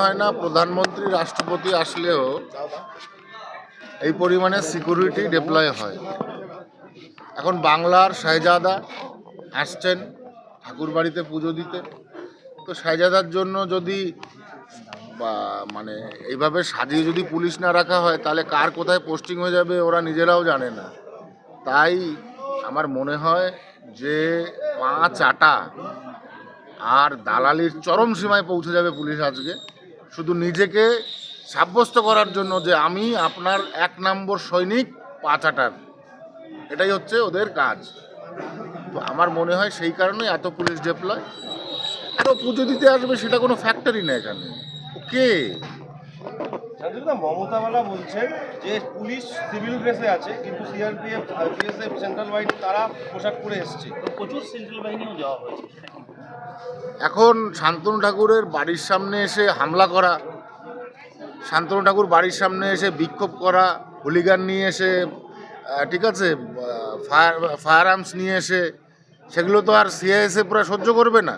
হয় না প্রধানমন্ত্রী রাষ্ট্রপতি আসলেও এই পরিমাণে সিকিউরিটি ডিপ্লয় হয়। এখন বাংলার শাহজাদা আসছেন ঠাকুর বাড়িতে পুজো দিতে। তো শাহজাদার জন্য যদি বা মানে এইভাবে সাজিয়ে যদি পুলিশ না রাখা হয়, তাহলে কার কোথায় পোস্টিং হয়ে যাবে ওরা নিজেরাও জানে না। তাই আমার মনে হয় যে পাঁচ আটা আর দালালির চরম সীমায় পৌঁছে যাবে পুলিশ আজকে। শুধু নিজেকে সাব্যস্ত করার জন্য যে আমি আপনার এক নম্বর সৈনিক পাঁচাটার এটাই হচ্ছে ওদের কাজ। তো আমার মনে হয় সেই কারণে এত পুলিশ ডেপ্লয় এত পুজো দিতে আসবে সেটা কোনো ফ্যাক্টরি না এখানে। ও কে? শান্তিদা মমতা বালা বলছেন যে পুলিশ সিভিল ড্রেসে আছে কিন্তু সিআরপিএফ আর বিএসএফ সেন্ট্রাল বাহিনী তারা পোশাক পরে এসছে। প্রচুর সেন্ট্রাল বাহিনীও দেওয়া হয়েছে? এখন শান্তনু ঠাকুরের বাড়ির সামনে এসে হামলা করা, শান্তনু ঠাকুর বাড়ির সামনে এসে বিক্ষোভ করা, হুলিগান নিয়ে এসে ঠিক আছে ফায়ার ফায়ার আর্মস নিয়ে এসে, সেগুলো তো আর সিআইএসএফরা সহ্য করবে না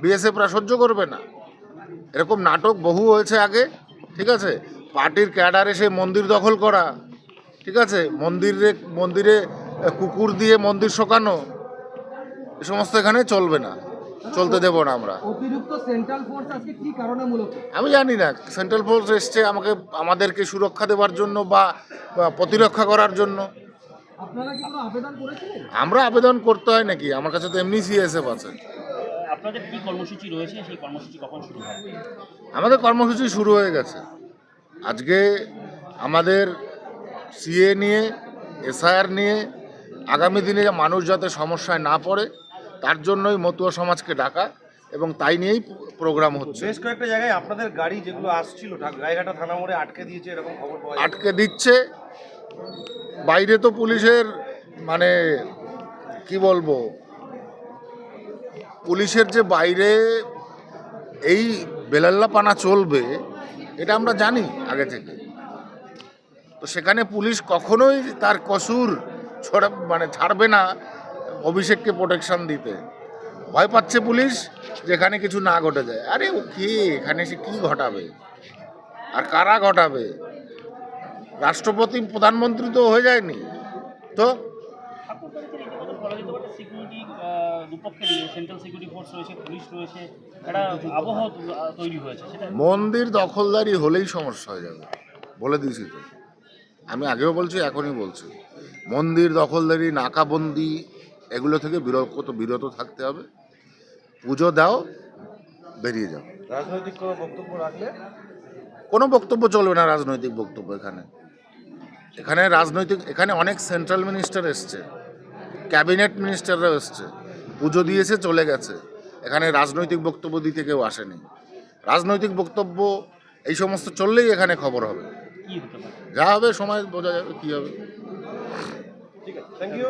বিএসএফরা সহ্য করবে না। এরকম নাটক বহু হয়েছে আগে, ঠিক আছে, পার্টির ক্যাডার এসে মন্দির দখল করা, ঠিক আছে, মন্দিরে মন্দিরে কুকুর দিয়ে মন্দির শোকানো, এ সমস্ত এখানে চলবে না। চলতে দেবো না আমরা। অতিরিক্ত সেন্ট্রাল ফোর্স আজকে কি কারণে মূলত? আমি জানি না সেন্ট্রাল ফোর্স এসছে আমাকে আমাদেরকে সুরক্ষা দেওয়ার জন্য বা প্রতিরক্ষা করার জন্য। আপনারা কি কোনো আবেদন করেছিলেন? আমরা আবেদন করতে হয় নাকি? আমার কাছে তো এমনি সিএসএফ আছে। আপনাদের কি কর্মসূচি রয়েছে? সেই কর্মসূচি কখন শুরু হবে? আমাদের কর্মসূচি শুরু হয়ে গেছে। আজকে আমাদের সিএ নিয়ে এসআইআর নিয়ে আগামী দিনে মানুষ যাতে সমস্যায় না পড়ে তার জন্যই মতুয়া সমাজকে ডাকা এবং তাই নিয়েই প্রোগ্রাম হচ্ছে। বেশ কয়েকটা জায়গায় আপনাদের গাড়ি যেগুলো আসছিল গাইঘাটা থানা মোড়ে আটকে দিয়েছে এরকম খবর পাওয়া যায় আটকে দিচ্ছে। বাইরে তো পুলিশের মানে কি বলব? পুলিশের যে বাইরে এই বেলাল্লাপানা চলবে এটা আমরা জানি আগে থেকে। তো সেখানে পুলিশ কখনোই তার কসুর ছড়া মানে ছাড়বে না। অভিষেককে প্রোটেকশন দিতে। ভয় পাচ্ছে পুলিশ যেখানে কিছু না ঘটে যায়। আরে ও কে? এখানে সে কী ঘটাবে? আর কারা ঘটাবে? রাষ্ট্রপতি, প্রধানমন্ত্রী তো হয়ে যায়নি। তো? মন্দির দখলদারি হলেই সমস্যা হয়ে যাবে। বলে দিয়েছি তো। আমি আগেও বলছি, এখনই বলছি। মন্দির দখলদারি, নাকাবন্দি এগুলো থেকে বিরত বিরত থাকতে হবে। পুজো দাও বেরিয়ে যাও। রাজনৈতিক কোনো বক্তব্য রাখলে? কোনো বক্তব্য চলবে না রাজনৈতিক বক্তব্য এখানে। এখানে রাজনৈতিক এখানে অনেক সেন্ট্রাল মিনিস্টার এসছে ক্যাবিনেট মিনিস্টাররা এসছে পুজো দিয়েছে চলে গেছে। এখানে রাজনৈতিক বক্তব্য দিতে কেউ আসেনি। রাজনৈতিক বক্তব্য এই সমস্ত চললেই এখানে খবর হবে। যা হবে সময় বোঝা যাবে কী হবে। ঠিক আছে থ্যাংক ইউ.